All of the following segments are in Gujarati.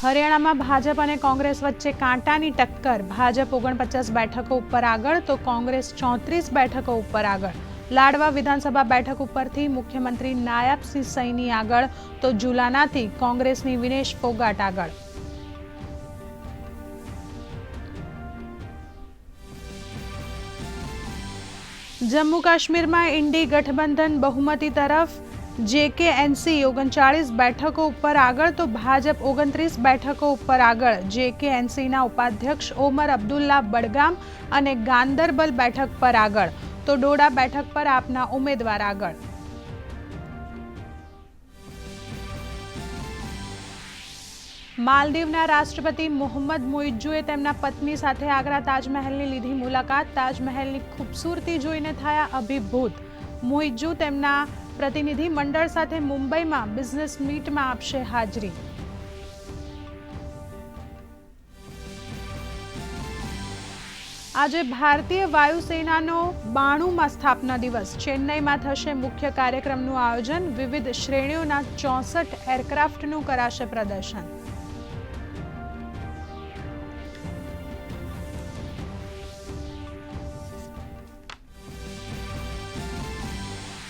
હરિયાણામાં ભાજપ અને કોંગ્રેસ વચ્ચે કાંટાની ટક્કર. ભાજપ ઓગણપચાસ બેઠકો ઉપર આગળ, તો કોંગ્રેસ ચોત્રીસ બેઠકો ઉપર આગળ. લાડવા વિધાનસભા બેઠક ઉપરથી મુખ્યમંત્રી નાયબસિંહ સૈની આગળ, તો જુલાનાથી કોંગ્રેસની વિનેશ ફોગાટ આગળ. જમ્મુ કાશ્મીરમાં ઇન્ડી ગઠબંધન બહુમતી તરફ જેકેએનસી ઓગણચાળીસ બેઠકો ઉપર આગળ તો ભાજપ ઓગણત્રીસ બેઠકો ઉપર આગળ. જેકેએનસીના ઉપાધ્યક્ષ ઓમર અબ્દુલ્લા બડગામ અને ગાંદરબલ બેઠક પર આગળ. તો ડોડા બેઠક પર આપના ઉમેદવાર આગળ. માલદીવના રાષ્ટ્રપતિ મોહમ્મદ મુઇજ્જુએ તેમના પત્ની સાથે આગ્રા તાજમહેલની લીધી મુલાકાત. તાજમહેલની ખૂબસૂરતી જોઈને થયા અભિભૂત. મુઇજ્જુ તેમના પ્રતિનિધિ મંડળ સાથે મુંબઈમાં બિઝનેસ મીટમાં આપશે હાજરી. આજે ભારતીય વાયુસેનાનો બાણુંમાં સ્થાપના દિવસ. ચેન્નઈમાં થશે મુખ્ય કાર્યક્રમનું આયોજન. વિવિધ શ્રેણીઓના ચોસઠ એરક્રાફ્ટનું કરાશે પ્રદર્શન.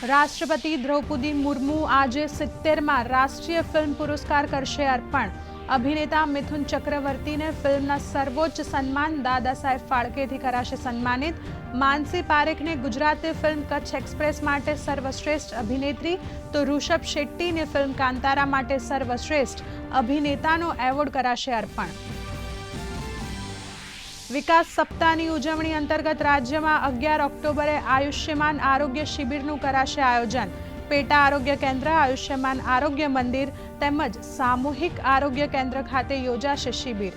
રાષ્ટ્રપતિ દ્રૌપદી મુર્મુ આજે સિત્તેરમાં રાષ્ટ્રીય ફિલ્મ પુરસ્કાર કરશે અર્પણ. અભિનેતા મિથુન ચક્રવર્તીને ફિલ્મના સર્વોચ્ચ સન્માન દાદા સાહેબ ફાળકેથી કરાશે સન્માનિત. માનસી પારેખને ગુજરાતી ફિલ્મ કચ્છ એક્સપ્રેસ માટે સર્વશ્રેષ્ઠ અભિનેત્રી. તો ઋષભ શેટ્ટીને ફિલ્મ કાંતારા માટે સર્વશ્રેષ્ઠ અભિનેતાનો એવોર્ડ કરાશે અર્પણ. વિકાસ સપ્તાહની ઉજવણી અંતર્ગત રાજ્યમાં અગિયાર ઓક્ટોબરે આયુષ્યમાન આરોગ્ય શિબિરનું કરાશે આયોજન. પેટા આરોગ્ય કેન્દ્ર, આયુષ્યમાન આરોગ્ય મંદિર તેમજ સામૂહિક આરોગ્ય કેન્દ્ર ખાતે યોજાશે શિબિર.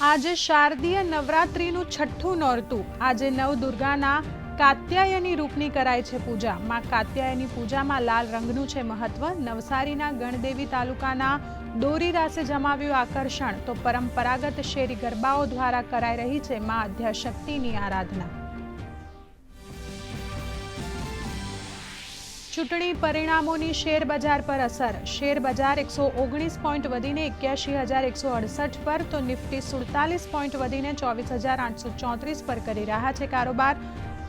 આજે શારદીય નવરાત્રિનું છઠ્ઠું નોરતું. આજે નવદુર્ગાના કાત્યાયની રૂપની કરાય છે પૂજા. માં કાત્યાયની પૂજામાં લાલ રંગનું છે મહત્વ. નવસારીના ગણદેવી તાલુકાના દોરી રાસે જમાવ્યું આકર્ષણ. તો પરંપરાગત શેરી ગરબાઓ દ્વારા કરાઈ રહી છે માં અધ્યાશક્તિની આરાધના. ચૂંટણી પરિણામોની શેર બજાર પર અસર. શેર બજાર એકસો ઓગણીસ પોઈન્ટ વધીને એક્યાસી હજાર એકસો અડસઠ પર, તો નિફ્ટી સુડતાલીસ પોઈન્ટ વધીને ચોવીસ હજાર આઠસો ચોત્રીસ પર કરી રહ્યા છે કારોબાર.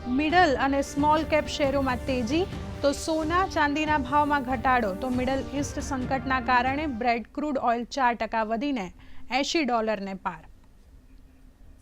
મિડલ અને સ્મોલ કેપ શેરોમાં તેજી, તો સોના ચાંદીના ભાવમાં ઘટાડો, તો મિડલ ઇસ્ટ સંકટના કારણે બ્રેડ ક્રૂડ ઓઇલ ચાર ટકા વધીને એંશી ડોલરને પાર.